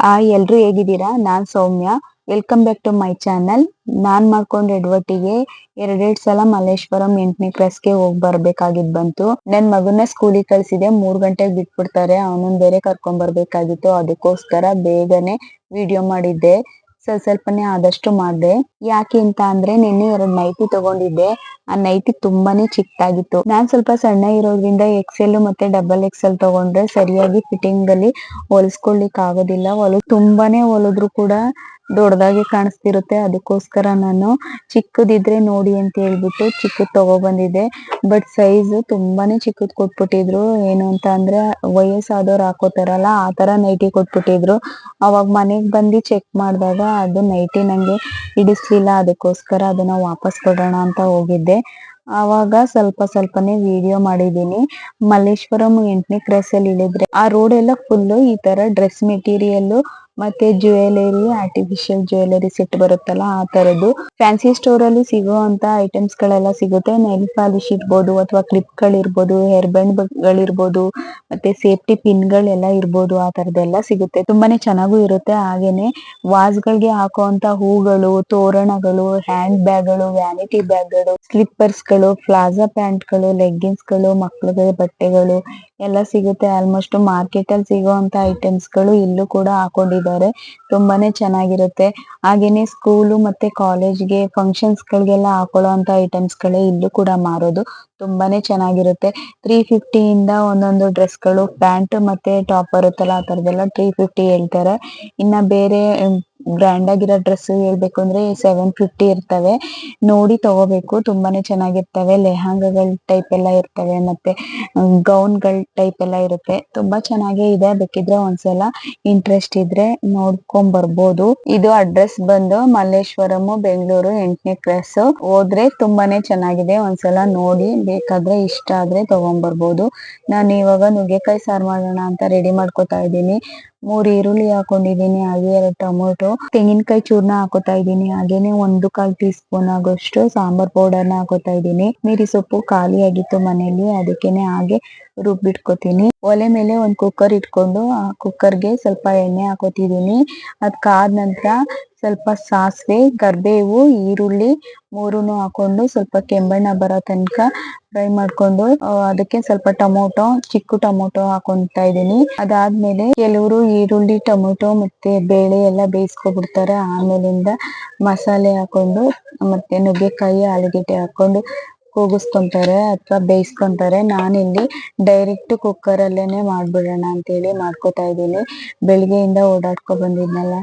ಆ ಎಲ್ರು ಹೇಗಿದ್ದೀರಾ? ನಾನ್ Soumya. Welcome back to my channel ನಾನ್ ಮಾಡ್ಕೊಂಡ್ ಎಡ್ವಟ್ಟಿಗೆ ಎರಡೆರಡ್ ಸಲ ಮಲ್ಲೇಶ್ವರಂ ಎಂಟನೇ ಕ್ಲಾಸ್ಗೆ ಹೋಗ್ ಬರ್ಬೇಕಾಗಿದ್ ಬಂತು. ನನ್ ಮಗನ ಸ್ಕೂಲಿಗೆ ಕಳ್ಸಿದೆ, ಮೂರ್ ಗಂಟೆಗೆ ಬಿಟ್ಬಿಡ್ತಾರೆ. ಅವನನ್ ಬೇರೆ ಕರ್ಕೊಂಡ್ ಬರ್ಬೇಕಾಗಿತ್ತು. ಅದಕ್ಕೋಸ್ಕರ ಬೇಗನೆ ವಿಡಿಯೋ ಮಾಡಿದ್ದೆ. ಸ್ವಲ್ಪ ಸ್ವಲ್ಪನೇ ಆದಷ್ಟು ಮಾಡಿದೆ. ಯಾಕೆ ಅಂತ ಅಂದ್ರೆ ನಿನ್ನೆ ಎರಡು ನೈಟಿ ತಗೊಂಡಿದ್ದೆ. ಆ ನೈಟಿ ತುಂಬಾನೇ ಚಿಕ್ಕದಾಗಿತ್ತು ನಾನ್ ಸ್ವಲ್ಪ ಸಣ್ಣ ಇರೋದ್ರಿಂದ ಎಕ್ಸೆಲ್ ಮತ್ತೆ ಡಬಲ್ ಎಕ್ಸೆಲ್ ತಗೊಂಡ್ರೆ ಸರಿಯಾಗಿ ಫಿಟ್ಟಿಂಗ್ ಅಲ್ಲಿ ಹೊಲ್ಸ್ಕೊಳ್ಲಿಕ್ ಆಗೋದಿಲ್ಲ. ಹೊಲ ತುಂಬಾನೇ ಹೊಲದ್ರು ಕೂಡ ದೊಡ್ಡದಾಗಿ ಕಾಣಿಸ್ತಿರುತ್ತೆ. ಅದಕ್ಕೋಸ್ಕರ ನಾನು ಚಿಕ್ಕದಿದ್ರೆ ನೋಡಿ ಅಂತ ಹೇಳ್ಬಿಟ್ಟು ಚಿಕ್ಕದ್ ತಗೋ ಬಂದಿದ್ದೆ. ಬಟ್ ಸೈಜ್ ತುಂಬಾನೇ ಚಿಕ್ಕದ್ ಕೊಟ್ಬಿಟ್ಟಿದ್ರು. ಏನು ಅಂತ ಅಂದ್ರೆ ವಯಸ್ಸಾದವ್ರು ಹಾಕೋತಾರಲ್ಲ, ಆ ತರ ನೈಟಿ ಕೊಟ್ಬಿಟ್ಟಿದ್ರು. ಅವಾಗ ಮನೆಗ್ ಬಂದು ಚೆಕ್ ಮಾಡಿದಾಗ ಅದು ನೈಟಿ ನಂಗೆ ಹಿಡಿಸ್ಲಿಲ್ಲ, ಅದಕ್ಕೋಸ್ಕರ ಅದನ್ನ ವಾಪಸ್ ಕೊಡೋಣ ಅಂತ ಹೋಗಿದ್ದೆ. ಆವಾಗ ಸ್ವಲ್ಪ ಸ್ವಲ್ಪನೇ ವಿಡಿಯೋ ಮಾಡಿದೀನಿ ಮಲ್ಲೇಶ್ವರಂ ಎಂಟನೇ ಕ್ರಾಸ್ ಅಲ್ಲಿ ಇಳಿದ್ರೆ ಆ ರೋಡ್ ಎಲ್ಲ ಫುಲ್ ಈ ತರ ಡ್ರೆಸ್ ಮೆಟೀರಿಯಲ್ ಮತ್ತೆ ಜ್ಯುವೆಲರಿ ಆರ್ಟಿಫಿಷಿಯಲ್ ಜ್ಯುವೆಲರಿ ಸೆಟ್ ಬರುತ್ತಲ್ಲ, ಆ ತರದ್ದು. ಫ್ಯಾನ್ಸಿ ಸ್ಟೋರ್ ಅಲ್ಲಿ ಸಿಗುವಂತ ಐಟಮ್ಸ್ ಗಳೆಲ್ಲ ಸಿಗುತ್ತೆ. ನೈಲ್ ಪಾಲಿಶ್ ಇರ್ಬೋದು ಅಥವಾ ಕ್ಲಿಪ್ ಗಳಿರ್ಬೋದು ಹೇರ್ ಬ್ಯಾಂಡ್ ಗಳಿರ್ಬೋದು ಮತ್ತೆ ಸೇಫ್ಟಿ ಪಿನ್ ಗಳೆಲ್ಲ ಇರ್ಬೋದು, ಆ ತರದೆಲ್ಲ ಸಿಗುತ್ತೆ. ತುಂಬಾನೇ ಚೆನ್ನಾಗೂ ಇರುತ್ತೆ. ಹಾಗೇನೆ ವಾಸ್ ಗಳಿಗೆ ಹಾಕುವಂತ ಹೂಗಳು, ತೋರಣಗಳು ಹ್ಯಾಂಡ್ ಬ್ಯಾಗ್ಗಳು ವ್ಯಾನಿಟಿ ಬ್ಯಾಗ್ಗಳು ಸ್ಲಿಪ್ಪರ್ಸ್ಗಳು ಪ್ಲಾಜಾ ಪ್ಯಾಂಟ್ಗಳು ಲೆಗ್ಗಿನ್ಸ್ಗಳು ಮಕ್ಕಳಿಗೆ ಬಟ್ಟೆಗಳು ಎಲ್ಲ ಸಿಗುತ್ತೆ. ಆಲ್ಮೋಸ್ಟ್ ಮಾರ್ಕೆಟ್ ಅಲ್ಲಿ ಸಿಗುವಂತ ಐಟಮ್ಸ್ಗಳು ಇಲ್ಲೂ ಕೂಡ ಹಾಕೊಂಡಿದ್ದಾರೆ. ತುಂಬಾನೇ ಚೆನ್ನಾಗಿರುತ್ತೆ. ಹಾಗೇನೆ ಸ್ಕೂಲು ಮತ್ತೆ ಕಾಲೇಜ್ಗೆ ಫಂಕ್ಷನ್ಸ್ ಗಳಿಗೆಲ್ಲ ಹಾಕೊಳ್ಳುವಂತ ಐಟಮ್ಸ್ ಗಳೇ ಇಲ್ಲೂ ಕೂಡ ಮಾರೋದು ತುಂಬಾನೇ ಚೆನ್ನಾಗಿರುತ್ತೆ. ತ್ರೀ ಫಿಫ್ಟಿ ಇಂದ ಒಂದೊಂದು ಡ್ರೆಸ್ಗಳು ಪ್ಯಾಂಟ್ ಮತ್ತೆ ಟಾಪ್ ಬರುತ್ತಲ್ಲ ಆ ತರದೆಲ್ಲ ತ್ರೀ ಫಿಫ್ಟಿ ಹೇಳ್ತಾರೆ. ಇನ್ನ ಬೇರೆ ಗ್ರ್ಯಾಂಡ್ ಆಗಿರೋ ಡ್ರೆಸ್ ಹೇಳ್ಬೇಕು ಅಂದ್ರೆ ಸೆವೆನ್ ಫಿಫ್ಟಿ ಇರ್ತವೆ. ನೋಡಿ ತಗೋಬೇಕು, ತುಂಬಾನೇ ಚೆನ್ನಾಗಿರ್ತವೆ. ಲೆಹಂಗಾಗಳ ಟೈಪ್ ಎಲ್ಲ ಇರ್ತವೆ ಮತ್ತೆ ಗೌನ್ ಗಳ್ ಟೈಪ್ ಎಲ್ಲ ಇರುತ್ತೆ. ತುಂಬಾ ಚೆನ್ನಾಗೇ ಇದೆ. ಬೇಕಿದ್ರೆ ಒಂದ್ಸಲ ಇಂಟ್ರೆಸ್ಟ್ ಇದ್ರೆ ನೋಡ್ಕೊಂಡ್ ಬರ್ಬೋದು. ಇದು ಅಡ್ರೆಸ್ ಬಂದು ಮಲ್ಲೇಶ್ವರಂ ಬೆಂಗಳೂರು ಎಂಟನೇ ಕ್ರಾಸ್ ಹೋದ್ರೆ ತುಂಬಾನೇ ಚೆನ್ನಾಗಿದೆ. ಒಂದ್ಸಲ ನೋಡಿ, ಬೇಕಾದ್ರೆ ಇಷ್ಟ ಆದ್ರೆ ತಗೊಂಡ್ ಬರ್ಬೋದು. ನಾನು ಇವಾಗ ನುಗ್ಗೆಕಾಯಿ ಸಾರು ಮಾಡೋಣ ಅಂತ ರೆಡಿ ಮಾಡ್ಕೊತಾ ಇದ್ದೀನಿ. ಮೂರ್ ಈರುಳ್ಳಿ ಹಾಕೊಂಡಿದೀನಿ ಹಾಗೆ ಎರಡು ಟೊಮೊಟೊ. ತೆಂಗಿನಕಾಯಿ ಚೂರ್ಣ ಹಾಕೋತಾ ಇದೀನಿ ಹಾಗೇನೆ ಒಂದು ಕಾಲ್ ಟೀ ಸ್ಪೂನ್ ಆಗೋಷ್ಟು ಸಾಂಬಾರ್ ಪೌಡರ್ನ ಹಾಕೋತಾ ಇದೀನಿ ಮೀರಿ ಸೊಪ್ಪು ಖಾಲಿ ಆಗಿತ್ತು ಮನೇಲಿ ಅದಕ್ಕೇನೆ ಹಾಗೆ ರುಬ್ಬಿಟ್ಕೋತೀನಿ. ಒಲೆ ಮೇಲೆ ಒಂದ್ ಕುಕ್ಕರ್ ಇಟ್ಕೊಂಡು ಆ ಕುಕ್ಕರ್ಗೆ ಸ್ವಲ್ಪ ಎಣ್ಣೆ ಹಾಕೋತಿದೀನಿ ಅದ್ ಕಾದ ನಂತರ ಸ್ವಲ್ಪ ಸಾಸಿವೆ, ಕರ್ಬೇವು, ಈರುಳ್ಳಿ ಮೂರನ್ನು ಹಾಕೊಂಡು ಸ್ವಲ್ಪ ಕೆಂಬಣ್ಣ ಬರೋ ತನಕ ಫ್ರೈ ಮಾಡ್ಕೊಂಡು ಅದಕ್ಕೆ ಸ್ವಲ್ಪ ಟೊಮೊಟೊ, ಚಿಕ್ಕ ಟೊಮೊಟೊ ಹಾಕೊಂತಾ ಇದೀನಿ ಅದಾದ್ಮೇಲೆ ಕೆಲವರು ಈರುಳ್ಳಿ, ಟೊಮೊಟೊ ಮತ್ತೆ ಬೇಳೆ ಎಲ್ಲ ಬೇಯಿಸ್ಕೊಬಿಡ್ತಾರೆ. ಆಮೇಲಿಂದ ಮಸಾಲೆ ಹಾಕೊಂಡು ಮತ್ತೆ ನುಗ್ಗೆಕಾಯಿ, ಆಲೂಗೆಡ್ಡೆ ಹಾಕೊಂಡು ಕೂಗಿಸ್ಕೊಂತಾರೆ ಅಥವಾ ಬೇಯಿಸ್ಕೊಂತಾರೆ. ನಾನಿಲ್ಲಿ ಡೈರೆಕ್ಟ್ ಕುಕ್ಕರ್ ಅಲ್ಲೇನೆ ಮಾಡ್ಬಿಡೋಣ ಅಂತ ಹೇಳಿ ಮಾಡ್ಕೊತಾ ಇದೀನಿ ಬೆಳಿಗ್ಗೆಯಿಂದ ಓಡಾಡ್ಕೊ ಬಂದಿದ್ನಲ್ಲ.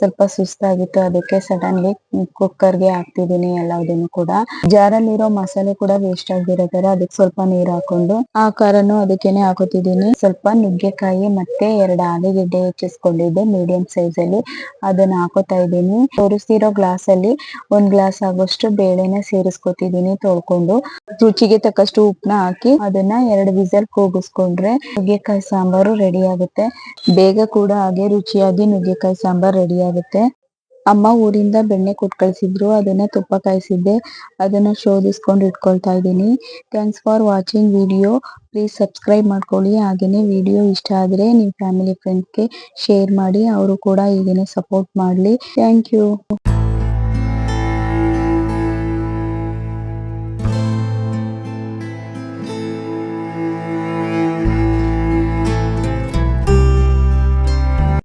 ಸ್ವಲ್ಪ ಸುಸ್ತಾಗಿತ್ತು, ಅದಕ್ಕೆ ಸಡನ್ಲಿ ಕುಕ್ಕರ್ಗೆ ಹಾಕ್ತಿದೀನಿ ಎಲ್ಲದನ್ನು ಕೂಡ. ಜಾರಲ್ಲಿರೋ ಮಸಾಲೆ ಕೂಡ ವೇಸ್ಟ್ ಆಗಿರೋ ತರ ಅದಕ್ಕೆ ಸ್ವಲ್ಪ ನೀರ್ ಹಾಕೊಂಡು ಆ ಖಾರನು ಅದಕ್ಕೇನೆ ಹಾಕೋತಿದೀನಿ ಸ್ವಲ್ಪ ನುಗ್ಗೆಕಾಯಿ ಮತ್ತೆ ಎರಡು ಆಲೂಗೆಡ್ಡೆ ಹೆಚ್ಚಿಸ್ಕೊಂಡಿದ್ದೆ ಮೀಡಿಯಂ ಸೈಜ್ ಅಲ್ಲಿ ಅದನ್ನ ಹಾಕೋತಾ ಇದ್ದೀನಿ. ತೋರಿಸ್ತಿರೋ ಗ್ಲಾಸ್ ಅಲ್ಲಿ ಒಂದ್ ಗ್ಲಾಸ್ ಆಗೋಷ್ಟು ಬೇಳೆನ ಸೇರಿಸ್ಕೊತಿದೀನಿ ತೊಳ್ಕೊಂಡು. ರುಚಿಗೆ ತಕ್ಕಷ್ಟು ಉಪ್ಪನ್ನ ಹಾಕಿ ಅದನ್ನ ಎರಡು ವಿಸಲ್ ಕೂಗಿಸ್ಕೊಂಡ್ರೆ ನುಗ್ಗೆಕಾಯಿ ಸಾಂಬಾರು ರೆಡಿ ಆಗುತ್ತೆ. ಬೇಗ ಕೂಡ ಹಾಗೆ ರುಚಿಯಾಗಿ ನುಗ್ಗೆಕಾಯಿ ಸಾಂಬಾರ್ ರೆಡಿ ಆಗುತ್ತೆ. ಅಮ್ಮ ಊರಿಂದ ಬೆಣ್ಣೆ ಕೊಟ್ಟು ಕಳ್ಸಿದ್ರು ಅದನ್ನ ತುಪ್ಪ ಕಾಯಿಸಿದ್ದೆ. ಅದನ್ನ ಶೋಧಿಸ್ಕೊಂಡು ಇಟ್ಕೊಳ್ತಾ ಇದ್ದೀನಿ. Thanks for watching video please subscribe ಮಾಡ್ಕೊಳ್ಳಿ. ಹಾಗೇನೆ ವಿಡಿಯೋ ಇಷ್ಟ ಆದ್ರೆ ನಿಮ್ ಫ್ಯಾಮಿಲಿ ಫ್ರೆಂಡ್ಸ್ಗೆ ಶೇರ್ ಮಾಡಿ. ಅವರು ಕೂಡ ಹೀಗೇನೆ ಸಪೋರ್ಟ್ ಮಾಡ್ಲಿ. Thank you